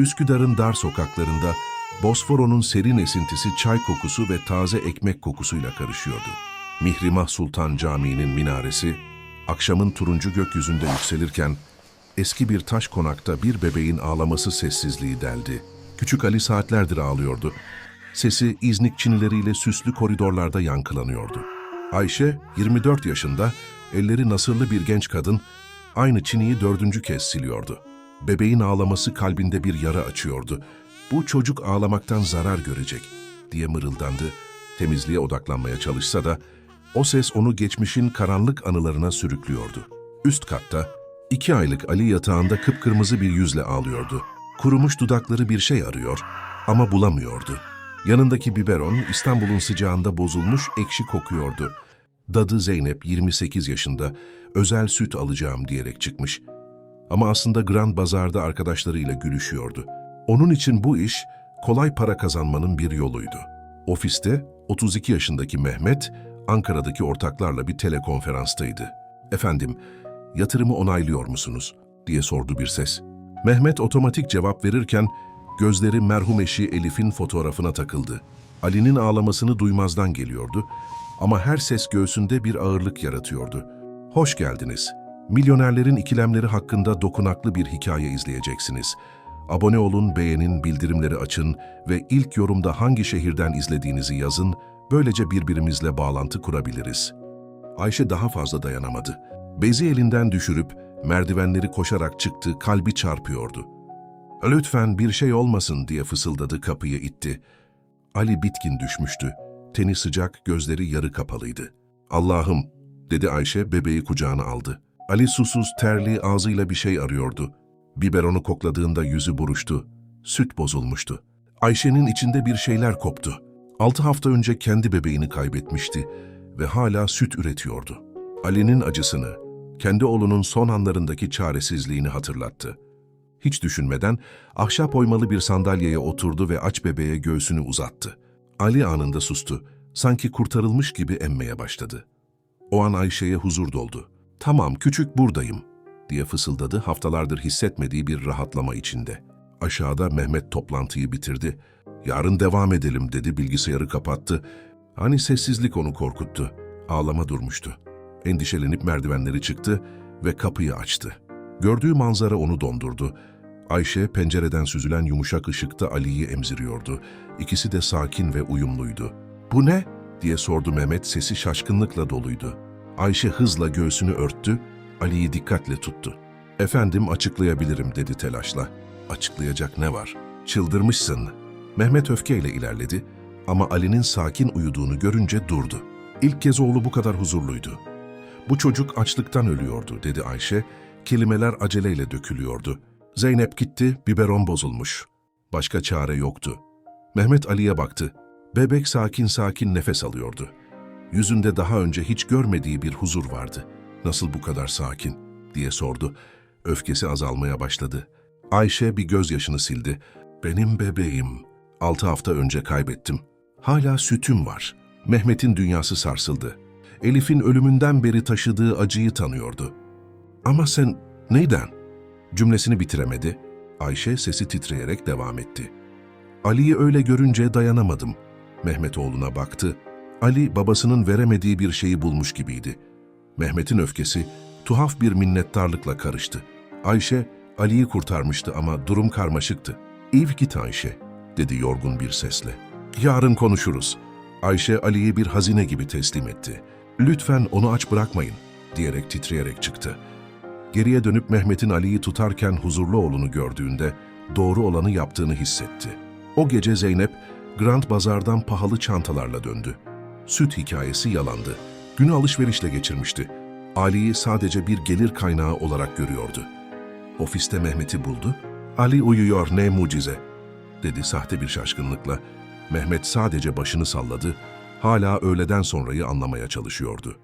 Üsküdar'ın dar sokaklarında Bosfor'un serin esintisi çay kokusu ve taze ekmek kokusuyla karışıyordu. Mihrimah Sultan Camii'nin minaresi, akşamın turuncu gökyüzünde yükselirken, eski bir taş konakta bir bebeğin ağlaması sessizliği deldi. Küçük Ali saatlerdir ağlıyordu. Sesi İznik çinileriyle süslü koridorlarda yankılanıyordu. Ayşe, 24 yaşında, elleri nasırlı bir genç kadın, aynı çiniyi dördüncü kez siliyordu. Bebeğin ağlaması kalbinde bir yara açıyordu. Bu çocuk ağlamaktan zarar görecek, diye mırıldandı. Temizliğe odaklanmaya çalışsa da, o ses onu geçmişin karanlık anılarına sürüklüyordu. Üst katta, iki aylık Ali yatağında kıpkırmızı bir yüzle ağlıyordu. Kurumuş dudakları bir şey arıyor ama bulamıyordu. Yanındaki biberon İstanbul'un sıcağında bozulmuş ekşi kokuyordu. Dadı Zeynep 28 yaşında özel süt alacağım diyerek çıkmış. Ama aslında Grand Bazar'da arkadaşlarıyla gülüşüyordu. Onun için bu iş kolay para kazanmanın bir yoluydu. Ofiste 32 yaşındaki Mehmet Ankara'daki ortaklarla bir telekonferanstaydı. Efendim, yatırımı onaylıyor musunuz? diye sordu bir ses. Mehmet otomatik cevap verirken gözleri merhum eşi Elif'in fotoğrafına takıldı. Ali'nin ağlamasını duymazdan geliyordu ama her ses göğsünde bir ağırlık yaratıyordu. Hoş geldiniz. Milyonerlerin ikilemleri hakkında dokunaklı bir hikaye izleyeceksiniz. Abone olun, beğenin, bildirimleri açın ve ilk yorumda hangi şehirden izlediğinizi yazın, böylece birbirimizle bağlantı kurabiliriz. Ayşe daha fazla dayanamadı. Bezi elinden düşürüp merdivenleri koşarak çıktı, kalbi çarpıyordu. Lütfen bir şey olmasın diye fısıldadı kapıyı itti. Ali bitkin düşmüştü. Teni sıcak, gözleri yarı kapalıydı. Allah'ım, dedi Ayşe bebeği kucağına aldı. Ali susuz, terli, ağzıyla bir şey arıyordu. Biberonu kokladığında yüzü buruştu. Süt bozulmuştu. Ayşe'nin içinde bir şeyler koptu. Altı hafta önce kendi bebeğini kaybetmişti ve hala süt üretiyordu. Ali'nin acısını, kendi oğlunun son anlarındaki çaresizliğini hatırlattı. Hiç düşünmeden ahşap oymalı bir sandalyeye oturdu ve aç bebeğe göğsünü uzattı. Ali anında sustu. Sanki kurtarılmış gibi emmeye başladı. O an Ayşe'ye huzur doldu. Tamam küçük buradayım diye fısıldadı haftalardır hissetmediği bir rahatlama içinde. Aşağıda Mehmet toplantıyı bitirdi. Yarın devam edelim dedi bilgisayarı kapattı. Hani sessizlik onu korkuttu. Ağlama durmuştu. Endişelenip merdivenleri çıktı ve kapıyı açtı. Gördüğü manzara onu dondurdu. Ayşe pencereden süzülen yumuşak ışıkta Ali'yi emziriyordu. İkisi de sakin ve uyumluydu. Bu ne? diye sordu Mehmet sesi şaşkınlıkla doluydu. Ayşe hızla göğsünü örttü, Ali'yi dikkatle tuttu. Efendim açıklayabilirim dedi telaşla. Açıklayacak ne var? Çıldırmışsın. Mehmet öfkeyle ilerledi ama Ali'nin sakin uyuduğunu görünce durdu. İlk kez oğlu bu kadar huzurluydu. Bu çocuk açlıktan ölüyordu dedi Ayşe. Kelimeler aceleyle dökülüyordu. Zeynep gitti, biberon bozulmuş. Başka çare yoktu. Mehmet Ali'ye baktı. Bebek sakin sakin nefes alıyordu. Yüzünde daha önce hiç görmediği bir huzur vardı. Nasıl bu kadar sakin? diye sordu. Öfkesi azalmaya başladı. Ayşe bir gözyaşını sildi. Benim bebeğim. Altı hafta önce kaybettim. Hala sütüm var. Mehmet'in dünyası sarsıldı. Elif'in ölümünden beri taşıdığı acıyı tanıyordu. Ama sen neyden? Cümlesini bitiremedi. Ayşe sesi titreyerek devam etti. Ali'yi öyle görünce dayanamadım. Mehmet oğluna baktı. Ali babasının veremediği bir şeyi bulmuş gibiydi. Mehmet'in öfkesi tuhaf bir minnettarlıkla karıştı. Ayşe Ali'yi kurtarmıştı ama durum karmaşıktı. İyi git Ayşe, dedi yorgun bir sesle. Yarın konuşuruz. Ayşe Ali'yi bir hazine gibi teslim etti. Lütfen onu aç bırakmayın, diyerek titreyerek çıktı. Geriye dönüp Mehmet'in Ali'yi tutarken huzurlu oğlunu gördüğünde doğru olanı yaptığını hissetti. O gece Zeynep, Grand Bazar'dan pahalı çantalarla döndü. Süt hikayesi yalandı. Günü alışverişle geçirmişti. Ali'yi sadece bir gelir kaynağı olarak görüyordu. Ofiste Mehmet'i buldu. Ali uyuyor ne mucize, dedi sahte bir şaşkınlıkla. Mehmet sadece başını salladı. Hala öğleden sonrayı anlamaya çalışıyordu.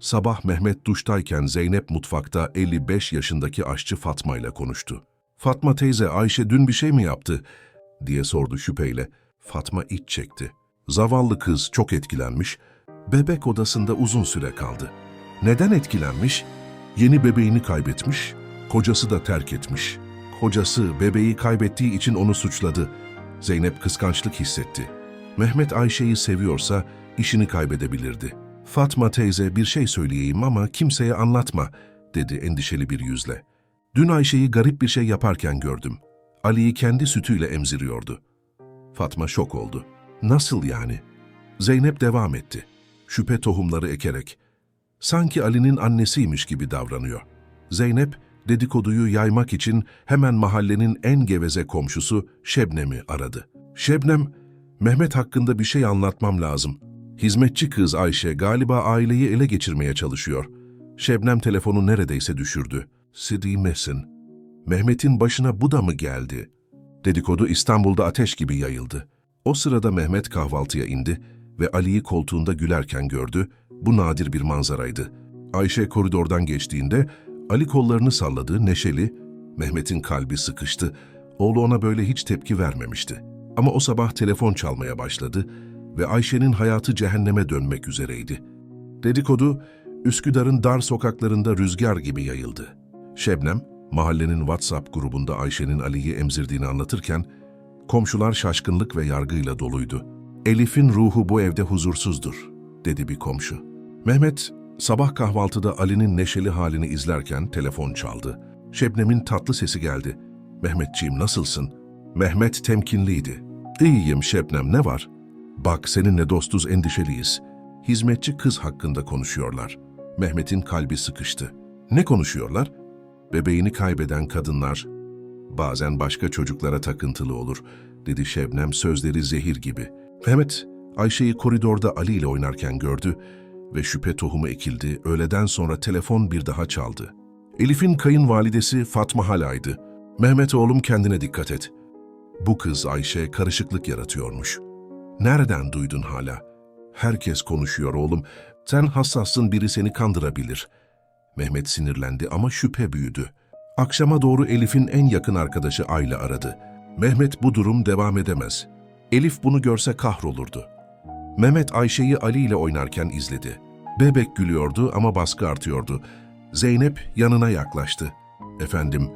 Sabah Mehmet duştayken Zeynep mutfakta 55 yaşındaki aşçı Fatma ile konuştu. Fatma teyze Ayşe dün bir şey mi yaptı? diye sordu şüpheyle. Fatma iç çekti. Zavallı kız çok etkilenmiş. Bebek odasında uzun süre kaldı. Neden etkilenmiş? Yeni bebeğini kaybetmiş, kocası da terk etmiş. Hocası bebeği kaybettiği için onu suçladı. Zeynep kıskançlık hissetti. Mehmet Ayşe'yi seviyorsa işini kaybedebilirdi. Fatma teyze bir şey söyleyeyim ama kimseye anlatma, dedi endişeli bir yüzle. Dün Ayşe'yi garip bir şey yaparken gördüm. Ali'yi kendi sütüyle emziriyordu. Fatma şok oldu. Nasıl yani? Zeynep devam etti. Şüphe tohumları ekerek. Sanki Ali'nin annesiymiş gibi davranıyor. Zeynep, dedikoduyu yaymak için hemen mahallenin en geveze komşusu Şebnem'i aradı. Şebnem, Mehmet hakkında bir şey anlatmam lazım. Hizmetçi kız Ayşe galiba aileyi ele geçirmeye çalışıyor. Şebnem telefonu neredeyse düşürdü. Sidi Mesin. Mehmet'in başına bu da mı geldi? Dedikodu İstanbul'da ateş gibi yayıldı. O sırada Mehmet kahvaltıya indi ve Ali'yi koltuğunda gülerken gördü. Bu nadir bir manzaraydı. Ayşe koridordan geçtiğinde Ali kollarını salladı, neşeli. Mehmet'in kalbi sıkıştı. Oğlu ona böyle hiç tepki vermemişti. Ama o sabah telefon çalmaya başladı ve Ayşe'nin hayatı cehenneme dönmek üzereydi. Dedikodu, Üsküdar'ın dar sokaklarında rüzgar gibi yayıldı. Şebnem, mahallenin WhatsApp grubunda Ayşe'nin Ali'yi emzirdiğini anlatırken, komşular şaşkınlık ve yargıyla doluydu. Elif'in ruhu bu evde huzursuzdur, dedi bir komşu. Mehmet, sabah kahvaltıda Ali'nin neşeli halini izlerken telefon çaldı. Şebnem'in tatlı sesi geldi. Mehmetciğim nasılsın? Mehmet temkinliydi. İyiyim Şebnem ne var? Bak seninle dostuz endişeliyiz. Hizmetçi kız hakkında konuşuyorlar. Mehmet'in kalbi sıkıştı. Ne konuşuyorlar? Bebeğini kaybeden kadınlar bazen başka çocuklara takıntılı olur, dedi Şebnem sözleri zehir gibi. Mehmet, Ayşe'yi koridorda Ali ile oynarken gördü ve şüphe tohumu ekildi. Öğleden sonra telefon bir daha çaldı. Elif'in kayınvalidesi Fatma Hala'ydı. Mehmet oğlum kendine dikkat et. Bu kız Ayşe karışıklık yaratıyormuş. Nereden duydun hala? Herkes konuşuyor oğlum. Sen hassassın biri seni kandırabilir. Mehmet sinirlendi ama şüphe büyüdü. Akşama doğru Elif'in en yakın arkadaşı Ayla aradı. Mehmet bu durum devam edemez. Elif bunu görse kahrolurdu. Mehmet Ayşe'yi Ali ile oynarken izledi. Bebek gülüyordu ama baskı artıyordu. Zeynep yanına yaklaştı. Efendim,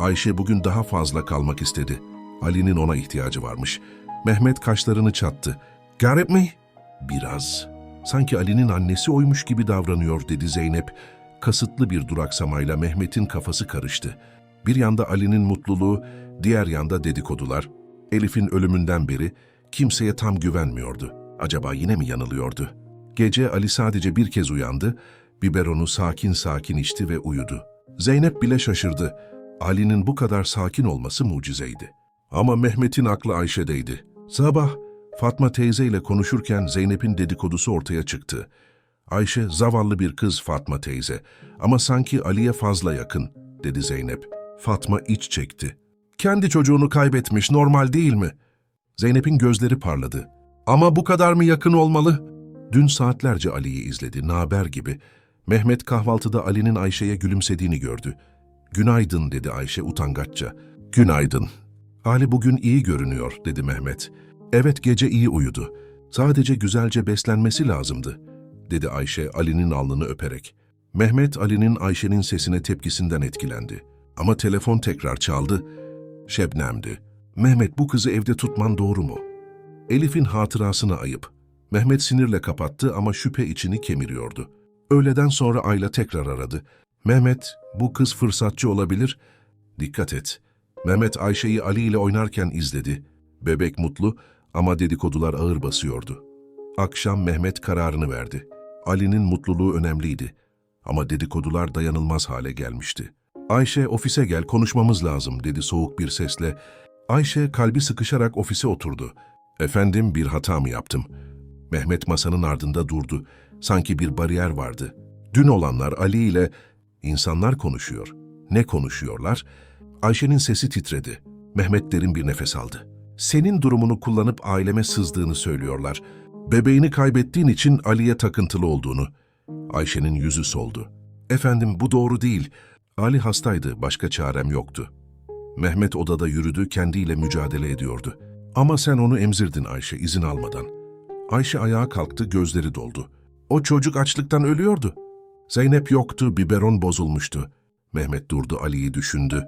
Ayşe bugün daha fazla kalmak istedi. Ali'nin ona ihtiyacı varmış. Mehmet kaşlarını çattı. Garip mi? Biraz. Sanki Ali'nin annesi oymuş gibi davranıyor dedi Zeynep. Kasıtlı bir duraksamayla Mehmet'in kafası karıştı. Bir yanda Ali'nin mutluluğu, diğer yanda dedikodular. Elif'in ölümünden beri kimseye tam güvenmiyordu. Acaba yine mi yanılıyordu? Gece Ali sadece bir kez uyandı, biberonu sakin sakin içti ve uyudu. Zeynep bile şaşırdı. Ali'nin bu kadar sakin olması mucizeydi. Ama Mehmet'in aklı Ayşe'deydi. Sabah Fatma teyzeyle konuşurken Zeynep'in dedikodusu ortaya çıktı. Ayşe zavallı bir kız Fatma teyze ama sanki Ali'ye fazla yakın, dedi Zeynep. Fatma iç çekti. Kendi çocuğunu kaybetmiş, normal değil mi? Zeynep'in gözleri parladı. Ama bu kadar mı yakın olmalı? Dün saatlerce Ali'yi izledi, naber gibi. Mehmet kahvaltıda Ali'nin Ayşe'ye gülümsediğini gördü. Günaydın dedi Ayşe utangaçça. Günaydın. Ali bugün iyi görünüyor dedi Mehmet. Evet gece iyi uyudu. Sadece güzelce beslenmesi lazımdı dedi Ayşe Ali'nin alnını öperek. Mehmet Ali'nin Ayşe'nin sesine tepkisinden etkilendi. Ama telefon tekrar çaldı. Şebnem'di. Mehmet bu kızı evde tutman doğru mu? Elif'in hatırasına ayıp. Mehmet sinirle kapattı ama şüphe içini kemiriyordu. Öğleden sonra Ayla tekrar aradı. Mehmet, bu kız fırsatçı olabilir. Dikkat et. Mehmet Ayşe'yi Ali ile oynarken izledi. Bebek mutlu ama dedikodular ağır basıyordu. Akşam Mehmet kararını verdi. Ali'nin mutluluğu önemliydi. Ama dedikodular dayanılmaz hale gelmişti. Ayşe ofise gel konuşmamız lazım dedi soğuk bir sesle. Ayşe kalbi sıkışarak ofise oturdu. Efendim bir hata mı yaptım? Mehmet masanın ardında durdu. Sanki bir bariyer vardı. Dün olanlar Ali ile insanlar konuşuyor. Ne konuşuyorlar? Ayşe'nin sesi titredi. Mehmet derin bir nefes aldı. Senin durumunu kullanıp aileme sızdığını söylüyorlar. Bebeğini kaybettiğin için Ali'ye takıntılı olduğunu. Ayşe'nin yüzü soldu. Efendim bu doğru değil. Ali hastaydı, başka çarem yoktu. Mehmet odada yürüdü, kendiyle mücadele ediyordu. Ama sen onu emzirdin Ayşe izin almadan. Ayşe ayağa kalktı, gözleri doldu. O çocuk açlıktan ölüyordu. Zeynep yoktu, biberon bozulmuştu. Mehmet durdu Ali'yi düşündü.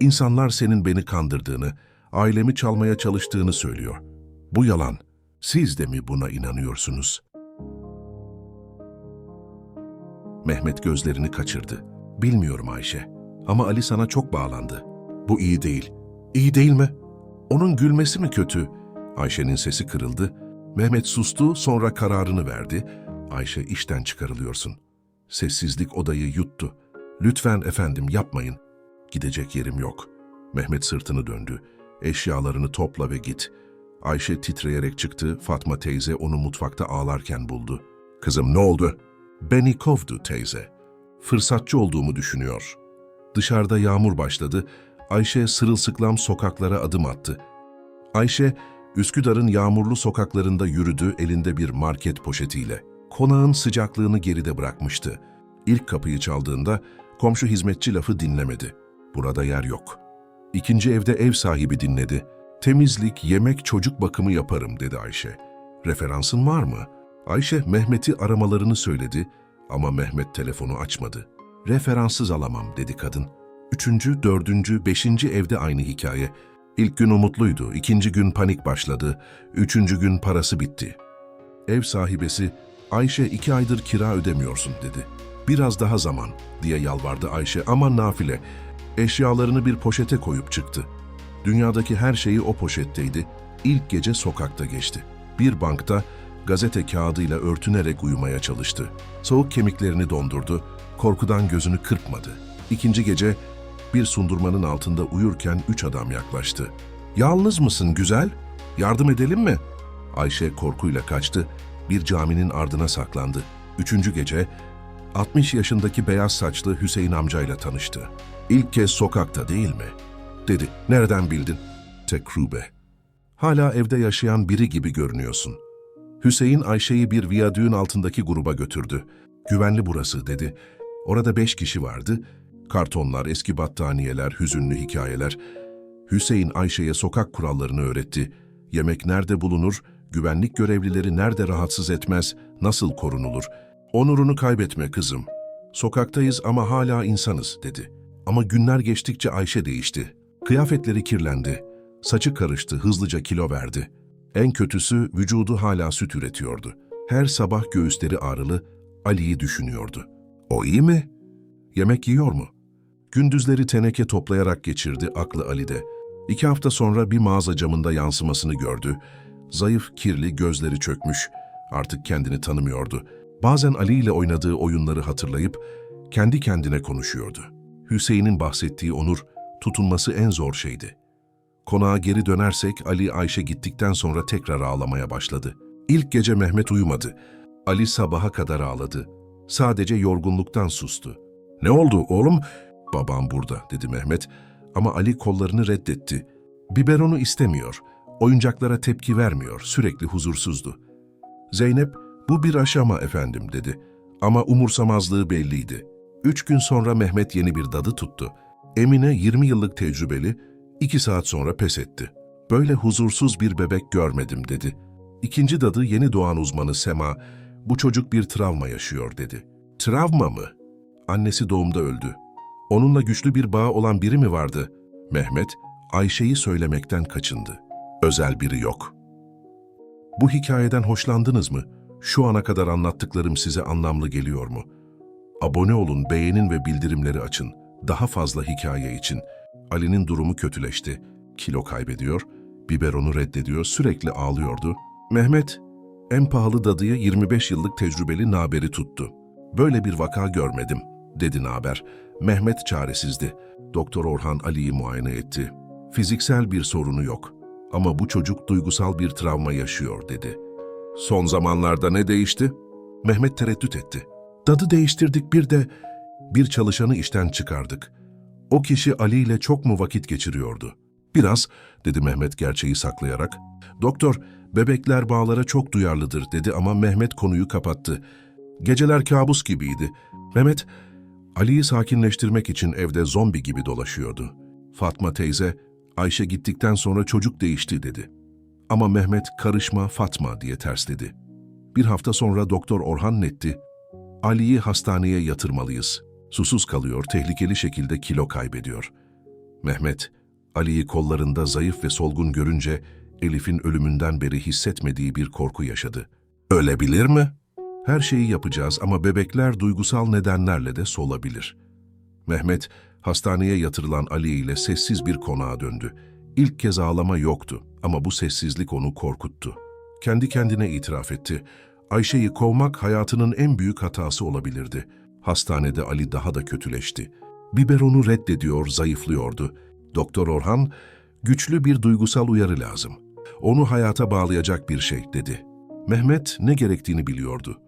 İnsanlar senin beni kandırdığını, ailemi çalmaya çalıştığını söylüyor. Bu yalan. Siz de mi buna inanıyorsunuz? Mehmet gözlerini kaçırdı. Bilmiyorum Ayşe. Ama Ali sana çok bağlandı. Bu iyi değil. İyi değil mi? Onun gülmesi mi kötü? Ayşe'nin sesi kırıldı. Mehmet sustu, sonra kararını verdi. Ayşe işten çıkarılıyorsun. Sessizlik odayı yuttu. Lütfen efendim yapmayın. Gidecek yerim yok. Mehmet sırtını döndü. Eşyalarını topla ve git. Ayşe titreyerek çıktı. Fatma teyze onu mutfakta ağlarken buldu. Kızım ne oldu? Beni kovdu teyze. Fırsatçı olduğumu düşünüyor. Dışarıda yağmur başladı. Ayşe sırılsıklam sokaklara adım attı. Ayşe, Üsküdar'ın yağmurlu sokaklarında yürüdü elinde bir market poşetiyle. Konağın sıcaklığını geride bırakmıştı. İlk kapıyı çaldığında komşu hizmetçi lafı dinlemedi. Burada yer yok. İkinci evde ev sahibi dinledi. Temizlik, yemek, çocuk bakımı yaparım dedi Ayşe. Referansın var mı? Ayşe Mehmet'i aramalarını söyledi ama Mehmet telefonu açmadı. Referanssız alamam dedi kadın. Üçüncü, dördüncü, beşinci evde aynı hikaye. İlk gün umutluydu, ikinci gün panik başladı, üçüncü gün parası bitti. Ev sahibesi, Ayşe iki aydır kira ödemiyorsun dedi. Biraz daha zaman diye yalvardı Ayşe ama nafile. Eşyalarını bir poşete koyup çıktı. Dünyadaki her şeyi o poşetteydi. İlk gece sokakta geçti. Bir bankta gazete kağıdıyla örtünerek uyumaya çalıştı. Soğuk kemiklerini dondurdu, korkudan gözünü kırpmadı. İkinci gece bir sundurmanın altında uyurken üç adam yaklaştı. ''Yalnız mısın güzel? Yardım edelim mi?'' Ayşe korkuyla kaçtı, bir caminin ardına saklandı. Üçüncü gece 60 yaşındaki beyaz saçlı Hüseyin amcayla tanıştı. ''İlk kez sokakta değil mi?'' Dedi. ''Nereden bildin?'' Tekrube. ''Hala evde yaşayan biri gibi görünüyorsun.'' Hüseyin Ayşe'yi bir viyadüğün altındaki gruba götürdü. ''Güvenli burası.'' dedi. Orada beş kişi vardı. Kartonlar, eski battaniyeler, hüzünlü hikayeler. Hüseyin Ayşe'ye sokak kurallarını öğretti. Yemek nerede bulunur, güvenlik görevlileri nerede rahatsız etmez, nasıl korunulur. Onurunu kaybetme kızım. Sokaktayız ama hala insanız dedi. Ama günler geçtikçe Ayşe değişti. Kıyafetleri kirlendi. Saçı karıştı, hızlıca kilo verdi. En kötüsü vücudu hala süt üretiyordu. Her sabah göğüsleri ağrılı, Ali'yi düşünüyordu. O iyi mi? Yemek yiyor mu? Gündüzleri teneke toplayarak geçirdi aklı Ali'de. İki hafta sonra bir mağaza camında yansımasını gördü. Zayıf, kirli, gözleri çökmüş. Artık kendini tanımıyordu. Bazen Ali ile oynadığı oyunları hatırlayıp kendi kendine konuşuyordu. Hüseyin'in bahsettiği Onur, tutunması en zor şeydi. Konağa geri dönersek Ali Ayşe gittikten sonra tekrar ağlamaya başladı. İlk gece Mehmet uyumadı. Ali sabaha kadar ağladı. Sadece yorgunluktan sustu. Ne oldu oğlum? Babam burada dedi Mehmet ama Ali kollarını reddetti. Biberonu istemiyor. Oyuncaklara tepki vermiyor. Sürekli huzursuzdu. Zeynep bu bir aşama efendim dedi. Ama umursamazlığı belliydi. Üç gün sonra Mehmet yeni bir dadı tuttu. Emine 20 yıllık tecrübeli, iki saat sonra pes etti. Böyle huzursuz bir bebek görmedim dedi. İkinci dadı yeni doğan uzmanı Sema, bu çocuk bir travma yaşıyor dedi. Travma mı? Annesi doğumda öldü. Onunla güçlü bir bağ olan biri mi vardı? Mehmet, Ayşe'yi söylemekten kaçındı. Özel biri yok. Bu hikayeden hoşlandınız mı? Şu ana kadar anlattıklarım size anlamlı geliyor mu? Abone olun, beğenin ve bildirimleri açın. Daha fazla hikaye için. Ali'nin durumu kötüleşti. Kilo kaybediyor, biberonu reddediyor, sürekli ağlıyordu. Mehmet, en pahalı dadıya 25 yıllık tecrübeli Naber'i tuttu. Böyle bir vaka görmedim, dedi Naber. Mehmet çaresizdi. Doktor Orhan Ali'yi muayene etti. Fiziksel bir sorunu yok. Ama bu çocuk duygusal bir travma yaşıyor, dedi. Son zamanlarda ne değişti? Mehmet tereddüt etti. Dadı değiştirdik bir de bir çalışanı işten çıkardık. O kişi Ali ile çok mu vakit geçiriyordu? Biraz, dedi Mehmet gerçeği saklayarak. Doktor, bebekler bağlara çok duyarlıdır dedi ama Mehmet konuyu kapattı. Geceler kabus gibiydi. Mehmet, Ali'yi sakinleştirmek için evde zombi gibi dolaşıyordu. Fatma teyze, Ayşe gittikten sonra çocuk değişti dedi. Ama Mehmet karışma Fatma diye tersledi. Bir hafta sonra Doktor Orhan netti. Ali'yi hastaneye yatırmalıyız. Susuz kalıyor, tehlikeli şekilde kilo kaybediyor. Mehmet, Ali'yi kollarında zayıf ve solgun görünce Elif'in ölümünden beri hissetmediği bir korku yaşadı. Ölebilir mi? Her şeyi yapacağız ama bebekler duygusal nedenlerle de solabilir. Mehmet, hastaneye yatırılan Ali ile sessiz bir konağa döndü. İlk kez ağlama yoktu ama bu sessizlik onu korkuttu. Kendi kendine itiraf etti. Ayşe'yi kovmak hayatının en büyük hatası olabilirdi. Hastanede Ali daha da kötüleşti. Biberonu reddediyor, zayıflıyordu. Doktor Orhan, güçlü bir duygusal uyarı lazım. Onu hayata bağlayacak bir şey, dedi. Mehmet ne gerektiğini biliyordu.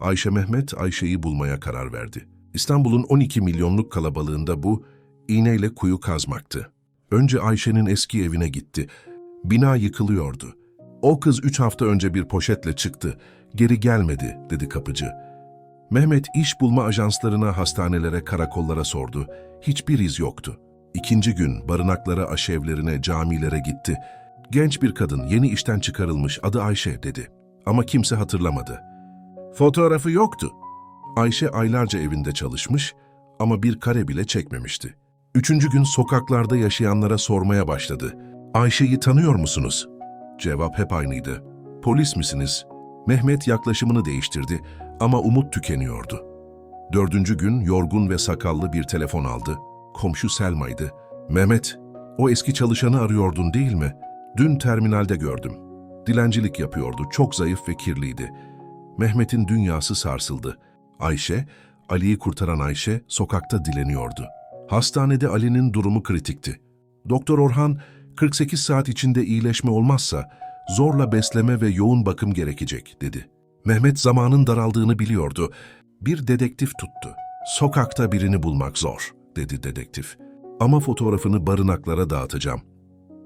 Ayşe Mehmet, Ayşe'yi bulmaya karar verdi. İstanbul'un 12 milyonluk kalabalığında bu, iğneyle kuyu kazmaktı. Önce Ayşe'nin eski evine gitti. Bina yıkılıyordu. O kız üç hafta önce bir poşetle çıktı. Geri gelmedi, dedi kapıcı. Mehmet iş bulma ajanslarına, hastanelere, karakollara sordu. Hiçbir iz yoktu. İkinci gün barınaklara, aşevlerine, camilere gitti. Genç bir kadın, yeni işten çıkarılmış, adı Ayşe dedi. Ama kimse hatırlamadı. Fotoğrafı yoktu. Ayşe aylarca evinde çalışmış ama bir kare bile çekmemişti. Üçüncü gün sokaklarda yaşayanlara sormaya başladı. Ayşe'yi tanıyor musunuz? Cevap hep aynıydı. Polis misiniz? Mehmet yaklaşımını değiştirdi ama umut tükeniyordu. Dördüncü gün yorgun ve sakallı bir telefon aldı. Komşu Selma'ydı. Mehmet, o eski çalışanı arıyordun değil mi? Dün terminalde gördüm. Dilencilik yapıyordu, çok zayıf ve kirliydi. Mehmet'in dünyası sarsıldı. Ayşe, Ali'yi kurtaran Ayşe sokakta dileniyordu. Hastanede Ali'nin durumu kritikti. Doktor Orhan, 48 saat içinde iyileşme olmazsa zorla besleme ve yoğun bakım gerekecek, dedi. Mehmet zamanın daraldığını biliyordu. Bir dedektif tuttu. Sokakta birini bulmak zor, dedi dedektif. Ama fotoğrafını barınaklara dağıtacağım.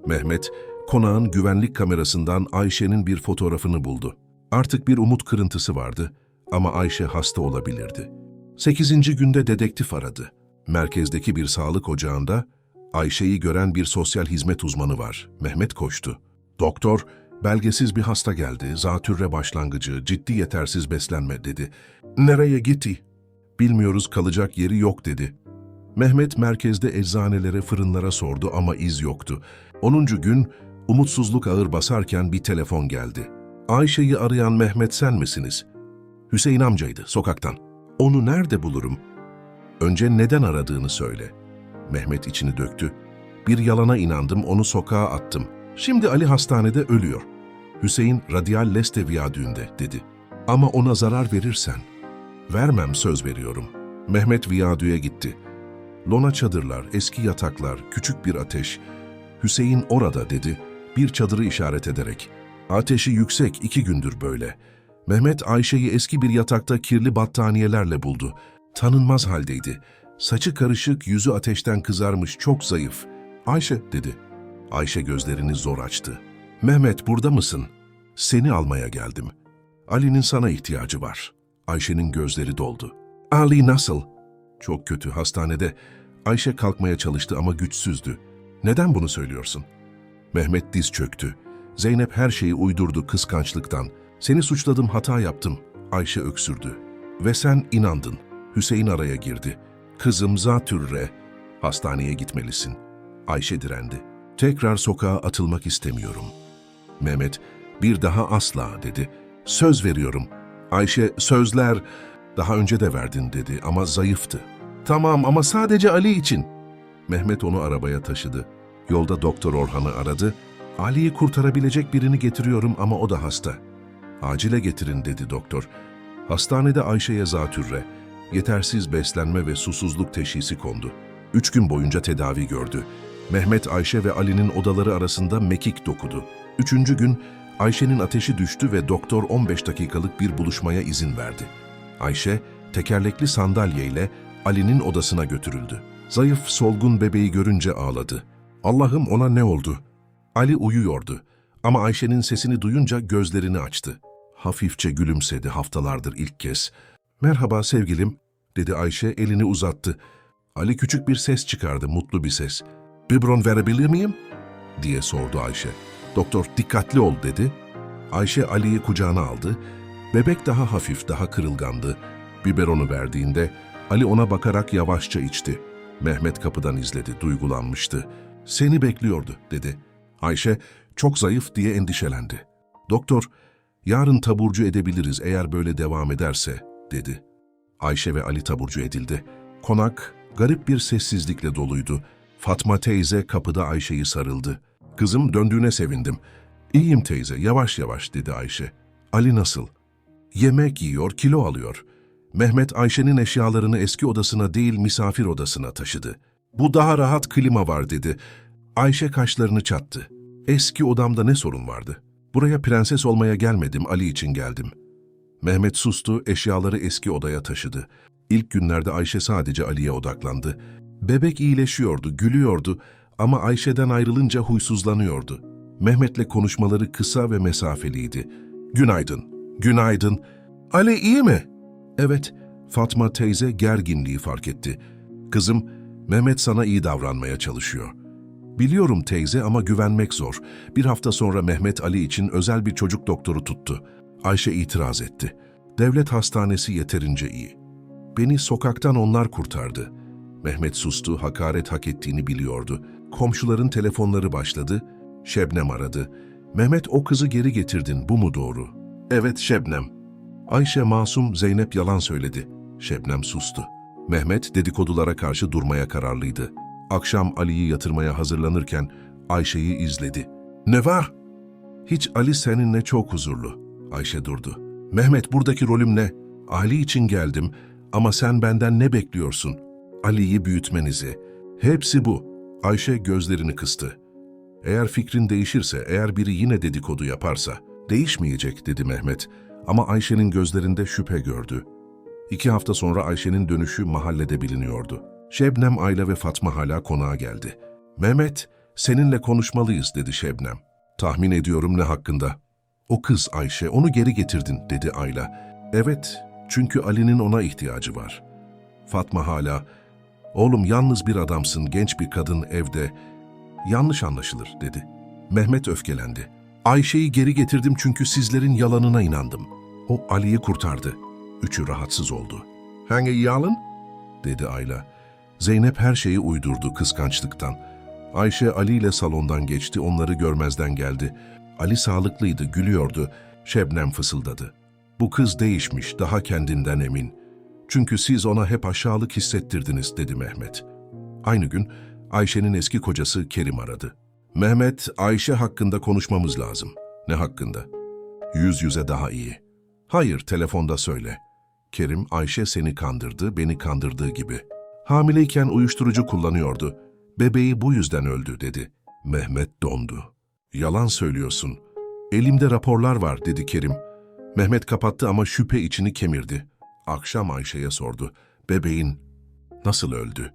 Mehmet, konağın güvenlik kamerasından Ayşe'nin bir fotoğrafını buldu. Artık bir umut kırıntısı vardı ama Ayşe hasta olabilirdi. Sekizinci günde dedektif aradı. Merkezdeki bir sağlık ocağında Ayşe'yi gören bir sosyal hizmet uzmanı var. Mehmet koştu. Doktor, belgesiz bir hasta geldi, zatürre başlangıcı, ciddi yetersiz beslenme dedi. Nereye gitti? Bilmiyoruz kalacak yeri yok dedi. Mehmet merkezde eczanelere, fırınlara sordu ama iz yoktu. Onuncu gün umutsuzluk ağır basarken bir telefon geldi. Ayşe'yi arayan Mehmet sen misiniz? Hüseyin amcaydı, sokaktan. Onu nerede bulurum? Önce neden aradığını söyle. Mehmet içini döktü. Bir yalana inandım, onu sokağa attım. Şimdi Ali hastanede ölüyor. Hüseyin radyal leste viyadüğünde dedi. Ama ona zarar verirsen. Vermem söz veriyorum. Mehmet viyadüğe gitti. Lona çadırlar, eski yataklar, küçük bir ateş. Hüseyin orada dedi, bir çadırı işaret ederek. Ateşi yüksek, iki gündür böyle. Mehmet Ayşe'yi eski bir yatakta kirli battaniyelerle buldu. Tanınmaz haldeydi. Saçı karışık, yüzü ateşten kızarmış, çok zayıf. Ayşe dedi. Ayşe gözlerini zor açtı. Mehmet burada mısın? Seni almaya geldim. Ali'nin sana ihtiyacı var. Ayşe'nin gözleri doldu. Ali nasıl? Çok kötü hastanede. Ayşe kalkmaya çalıştı ama güçsüzdü. Neden bunu söylüyorsun? Mehmet diz çöktü. Zeynep her şeyi uydurdu kıskançlıktan. Seni suçladım, hata yaptım. Ayşe öksürdü. Ve sen inandın. Hüseyin araya girdi. Kızım zatürre. Hastaneye gitmelisin. Ayşe direndi. Tekrar sokağa atılmak istemiyorum. Mehmet, bir daha asla dedi. Söz veriyorum. Ayşe, sözler daha önce de verdin dedi ama zayıftı. Tamam ama sadece Ali için. Mehmet onu arabaya taşıdı. Yolda Doktor Orhan'ı aradı. Ali'yi kurtarabilecek birini getiriyorum ama o da hasta. Acile getirin dedi doktor. Hastanede Ayşe'ye zatürre, yetersiz beslenme ve susuzluk teşhisi kondu. Üç gün boyunca tedavi gördü. Mehmet, Ayşe ve Ali'nin odaları arasında mekik dokudu. Üçüncü gün Ayşe'nin ateşi düştü ve doktor 15 dakikalık bir buluşmaya izin verdi. Ayşe, tekerlekli sandalyeyle Ali'nin odasına götürüldü. Zayıf, solgun bebeği görünce ağladı. Allah'ım ona ne oldu? Ali uyuyordu ama Ayşe'nin sesini duyunca gözlerini açtı. Hafifçe gülümsedi haftalardır ilk kez. Merhaba sevgilim, dedi Ayşe elini uzattı. Ali küçük bir ses çıkardı, mutlu bir ses. Bibron verebilir miyim? diye sordu Ayşe. Doktor dikkatli ol dedi. Ayşe Ali'yi kucağına aldı. Bebek daha hafif, daha kırılgandı. Biberonu verdiğinde Ali ona bakarak yavaşça içti. Mehmet kapıdan izledi, duygulanmıştı. Seni bekliyordu, dedi. Ayşe, çok zayıf diye endişelendi. Doktor, yarın taburcu edebiliriz eğer böyle devam ederse, dedi. Ayşe ve Ali taburcu edildi. Konak garip bir sessizlikle doluydu. Fatma teyze kapıda Ayşe'yi sarıldı. Kızım döndüğüne sevindim. İyiyim teyze, yavaş yavaş dedi Ayşe. Ali nasıl? Yemek yiyor, kilo alıyor. Mehmet Ayşe'nin eşyalarını eski odasına değil misafir odasına taşıdı. Bu daha rahat klima var dedi. Ayşe kaşlarını çattı. Eski odamda ne sorun vardı? Buraya prenses olmaya gelmedim, Ali için geldim. Mehmet sustu, eşyaları eski odaya taşıdı. İlk günlerde Ayşe sadece Ali'ye odaklandı. Bebek iyileşiyordu, gülüyordu ama Ayşe'den ayrılınca huysuzlanıyordu. Mehmet'le konuşmaları kısa ve mesafeliydi. Günaydın, günaydın. Ali iyi mi? Evet, Fatma teyze gerginliği fark etti. Kızım, Mehmet sana iyi davranmaya çalışıyor. Biliyorum teyze ama güvenmek zor. Bir hafta sonra Mehmet Ali için özel bir çocuk doktoru tuttu. Ayşe itiraz etti. Devlet hastanesi yeterince iyi. Beni sokaktan onlar kurtardı. Mehmet sustu, hakaret hak ettiğini biliyordu. Komşuların telefonları başladı. Şebnem aradı. Mehmet o kızı geri getirdin, bu mu doğru? Evet Şebnem. Ayşe masum, Zeynep yalan söyledi. Şebnem sustu. Mehmet dedikodulara karşı durmaya kararlıydı. Akşam Ali'yi yatırmaya hazırlanırken Ayşe'yi izledi. Ne var? Hiç Ali seninle çok huzurlu. Ayşe durdu. Mehmet buradaki rolüm ne? Ali için geldim ama sen benden ne bekliyorsun? Ali'yi büyütmenizi. Hepsi bu. Ayşe gözlerini kıstı. Eğer fikrin değişirse, eğer biri yine dedikodu yaparsa, değişmeyecek dedi Mehmet. Ama Ayşe'nin gözlerinde şüphe gördü. İki hafta sonra Ayşe'nin dönüşü mahallede biliniyordu. Şebnem, Ayla ve Fatma hala konağa geldi. Mehmet, seninle konuşmalıyız dedi Şebnem. Tahmin ediyorum ne hakkında. O kız Ayşe, onu geri getirdin dedi Ayla. Evet, çünkü Ali'nin ona ihtiyacı var. Fatma hala, oğlum yalnız bir adamsın, genç bir kadın evde. Yanlış anlaşılır dedi. Mehmet öfkelendi. Ayşe'yi geri getirdim çünkü sizlerin yalanına inandım. O Ali'yi kurtardı. Üçü rahatsız oldu. Hangi yalan? dedi Ayla. Zeynep her şeyi uydurdu kıskançlıktan. Ayşe Ali ile salondan geçti, onları görmezden geldi. Ali sağlıklıydı, gülüyordu. Şebnem fısıldadı. Bu kız değişmiş, daha kendinden emin. Çünkü siz ona hep aşağılık hissettirdiniz, dedi Mehmet. Aynı gün Ayşe'nin eski kocası Kerim aradı. Mehmet, Ayşe hakkında konuşmamız lazım. Ne hakkında? Yüz yüze daha iyi. Hayır, telefonda söyle. Kerim, Ayşe seni kandırdı, beni kandırdığı gibi. Hamileyken uyuşturucu kullanıyordu. Bebeği bu yüzden öldü, dedi. Mehmet dondu. Yalan söylüyorsun. Elimde raporlar var, dedi Kerim. Mehmet kapattı ama şüphe içini kemirdi. Akşam Ayşe'ye sordu. Bebeğin nasıl öldü?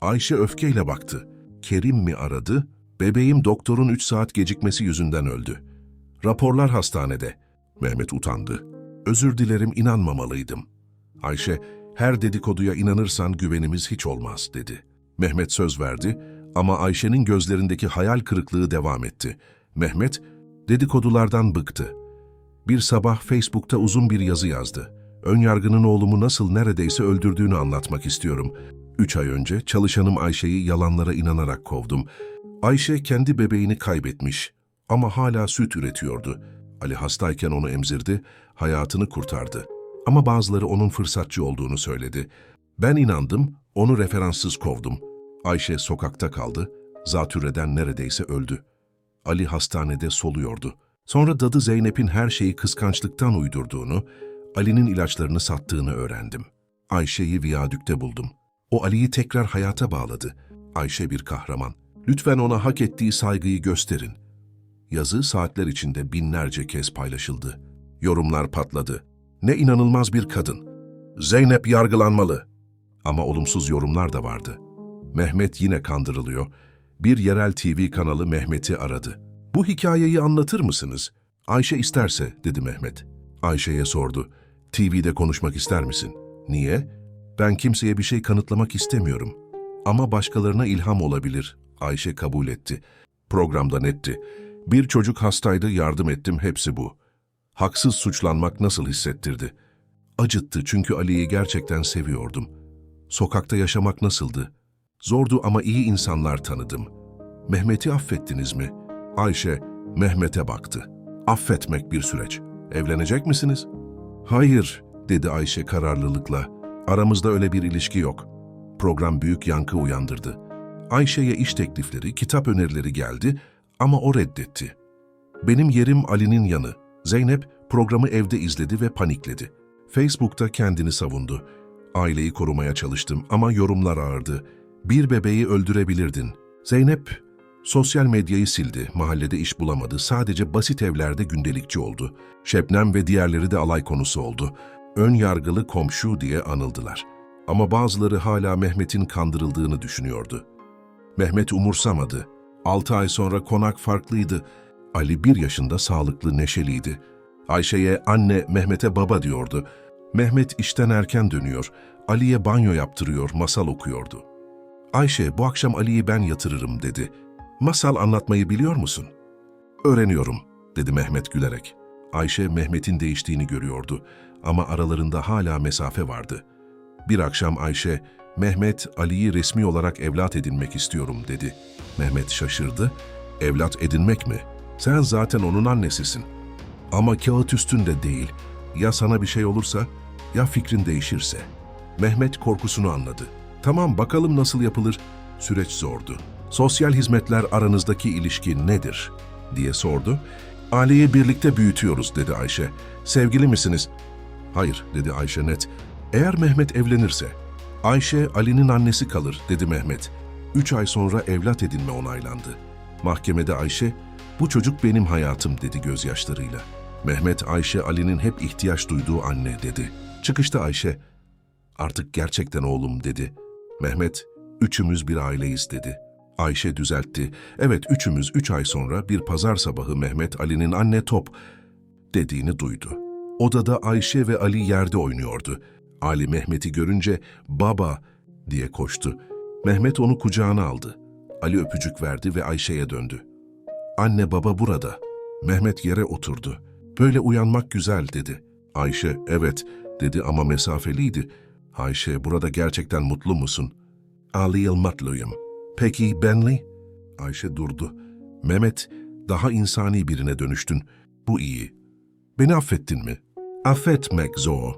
Ayşe öfkeyle baktı. Kerim mi aradı? Bebeğim doktorun üç saat gecikmesi yüzünden öldü. Raporlar hastanede. Mehmet utandı. Özür dilerim inanmamalıydım. Ayşe, her dedikoduya inanırsan güvenimiz hiç olmaz dedi. Mehmet söz verdi ama Ayşe'nin gözlerindeki hayal kırıklığı devam etti. Mehmet dedikodulardan bıktı. Bir sabah Facebook'ta uzun bir yazı yazdı. Önyargının oğlumu nasıl neredeyse öldürdüğünü anlatmak istiyorum. Üç ay önce çalışanım Ayşe'yi yalanlara inanarak kovdum. Ayşe kendi bebeğini kaybetmiş ama hala süt üretiyordu. Ali hastayken onu emzirdi, hayatını kurtardı. Ama bazıları onun fırsatçı olduğunu söyledi. Ben inandım, onu referanssız kovdum. Ayşe sokakta kaldı, zatürreden neredeyse öldü. Ali hastanede soluyordu. Sonra dadı Zeynep'in her şeyi kıskançlıktan uydurduğunu, Ali'nin ilaçlarını sattığını öğrendim. Ayşe'yi viyadükte buldum. O Ali'yi tekrar hayata bağladı. Ayşe bir kahraman. Lütfen ona hak ettiği saygıyı gösterin. Yazı saatler içinde binlerce kez paylaşıldı. Yorumlar patladı. Ne inanılmaz bir kadın. Zeynep yargılanmalı. Ama olumsuz yorumlar da vardı. Mehmet yine kandırılıyor. Bir yerel TV kanalı Mehmet'i aradı. Bu hikayeyi anlatır mısınız? Ayşe isterse, dedi Mehmet. Ayşe'ye sordu. TV'de konuşmak ister misin? Niye? Ben kimseye bir şey kanıtlamak istemiyorum. Ama başkalarına ilham olabilir. Ayşe kabul etti. Programda netti. Bir çocuk hastaydı, yardım ettim, hepsi bu. Haksız suçlanmak nasıl hissettirdi? Acıttı çünkü Ali'yi gerçekten seviyordum. Sokakta yaşamak nasıldı? Zordu ama iyi insanlar tanıdım. Mehmet'i affettiniz mi? Ayşe, Mehmet'e baktı. Affetmek bir süreç. Evlenecek misiniz? Hayır, dedi Ayşe kararlılıkla. Aramızda öyle bir ilişki yok. Program büyük yankı uyandırdı. Ayşe'ye iş teklifleri, kitap önerileri geldi ama o reddetti. Benim yerim Ali'nin yanı. Zeynep programı evde izledi ve panikledi. Facebook'ta kendini savundu. Aileyi korumaya çalıştım ama yorumlar ağırdı. Bir bebeği öldürebilirdin. Zeynep sosyal medyayı sildi, mahallede iş bulamadı, sadece basit evlerde gündelikçi oldu. Şebnem ve diğerleri de alay konusu oldu. Ön yargılı komşu diye anıldılar. Ama bazıları hala Mehmet'in kandırıldığını düşünüyordu. Mehmet umursamadı. Altı ay sonra konak farklıydı. Ali bir yaşında sağlıklı, neşeliydi. Ayşe'ye anne, Mehmet'e baba diyordu. Mehmet işten erken dönüyor. Ali'ye banyo yaptırıyor, masal okuyordu. Ayşe, bu akşam Ali'yi ben yatırırım dedi. Masal anlatmayı biliyor musun? Öğreniyorum, dedi Mehmet gülerek. Ayşe, Mehmet'in değiştiğini görüyordu ama aralarında hala mesafe vardı. Bir akşam Ayşe, Mehmet, Ali'yi resmi olarak evlat edinmek istiyorum dedi. Mehmet şaşırdı. Evlat edinmek mi? Sen zaten onun annesisin. Ama kağıt üstünde değil. Ya sana bir şey olursa, ya fikrin değişirse. Mehmet korkusunu anladı. Tamam bakalım nasıl yapılır. Süreç zordu. Sosyal hizmetler aranızdaki ilişki nedir? diye sordu. Ali'yi birlikte büyütüyoruz dedi Ayşe. Sevgili misiniz? Hayır dedi Ayşe net. Eğer Mehmet evlenirse, Ayşe Ali'nin annesi kalır dedi Mehmet. Üç ay sonra evlat edinme onaylandı. Mahkemede Ayşe, bu çocuk benim hayatım dedi gözyaşlarıyla. Mehmet Ayşe Ali'nin hep ihtiyaç duyduğu anne dedi. Çıkışta Ayşe, artık gerçekten oğlum dedi. Mehmet, üçümüz bir aileyiz dedi. Ayşe düzeltti. Evet üçümüz üç ay sonra bir pazar sabahı Mehmet Ali'nin anne top dediğini duydu. Odada Ayşe ve Ali yerde oynuyordu. Ali Mehmet'i görünce baba diye koştu. Mehmet onu kucağına aldı. Ali öpücük verdi ve Ayşe'ye döndü. Anne baba burada. Mehmet yere oturdu. Böyle uyanmak güzel dedi. Ayşe evet dedi ama mesafeliydi. Ayşe burada gerçekten mutlu musun? Ali mutluyum. Peki Benli? Ayşe durdu. Mehmet daha insani birine dönüştün. Bu iyi. Beni affettin mi? Affetmek zor.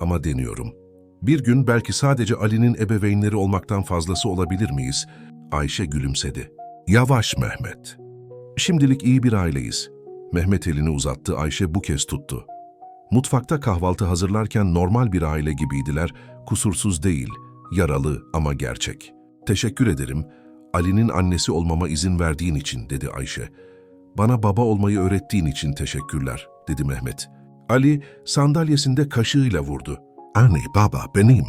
Ama deniyorum. Bir gün belki sadece Ali'nin ebeveynleri olmaktan fazlası olabilir miyiz? Ayşe gülümsedi. Yavaş Mehmet. Şimdilik iyi bir aileyiz. Mehmet elini uzattı, Ayşe bu kez tuttu. Mutfakta kahvaltı hazırlarken normal bir aile gibiydiler, kusursuz değil, yaralı ama gerçek. Teşekkür ederim, Ali'nin annesi olmama izin verdiğin için dedi Ayşe. Bana baba olmayı öğrettiğin için teşekkürler, dedi Mehmet. Ali sandalyesinde kaşığıyla vurdu. Anne baba benim.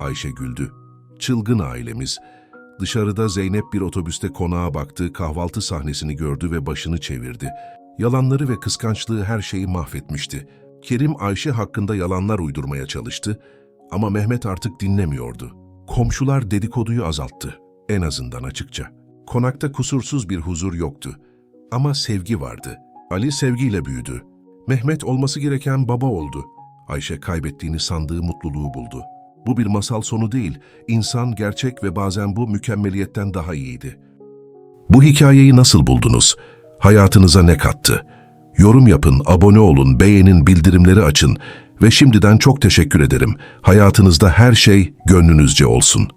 Ayşe güldü. Çılgın ailemiz. Dışarıda Zeynep bir otobüste konağa baktı, kahvaltı sahnesini gördü ve başını çevirdi. Yalanları ve kıskançlığı her şeyi mahvetmişti. Kerim Ayşe hakkında yalanlar uydurmaya çalıştı ama Mehmet artık dinlemiyordu. Komşular dedikoduyu azalttı, en azından açıkça. Konakta kusursuz bir huzur yoktu ama sevgi vardı. Ali sevgiyle büyüdü. Mehmet olması gereken baba oldu. Ayşe kaybettiğini sandığı mutluluğu buldu. Bu bir masal sonu değil, insan gerçek ve bazen bu mükemmeliyetten daha iyiydi. Bu hikayeyi nasıl buldunuz? Hayatınıza ne kattı? Yorum yapın, abone olun, beğenin, bildirimleri açın ve şimdiden çok teşekkür ederim. Hayatınızda her şey gönlünüzce olsun.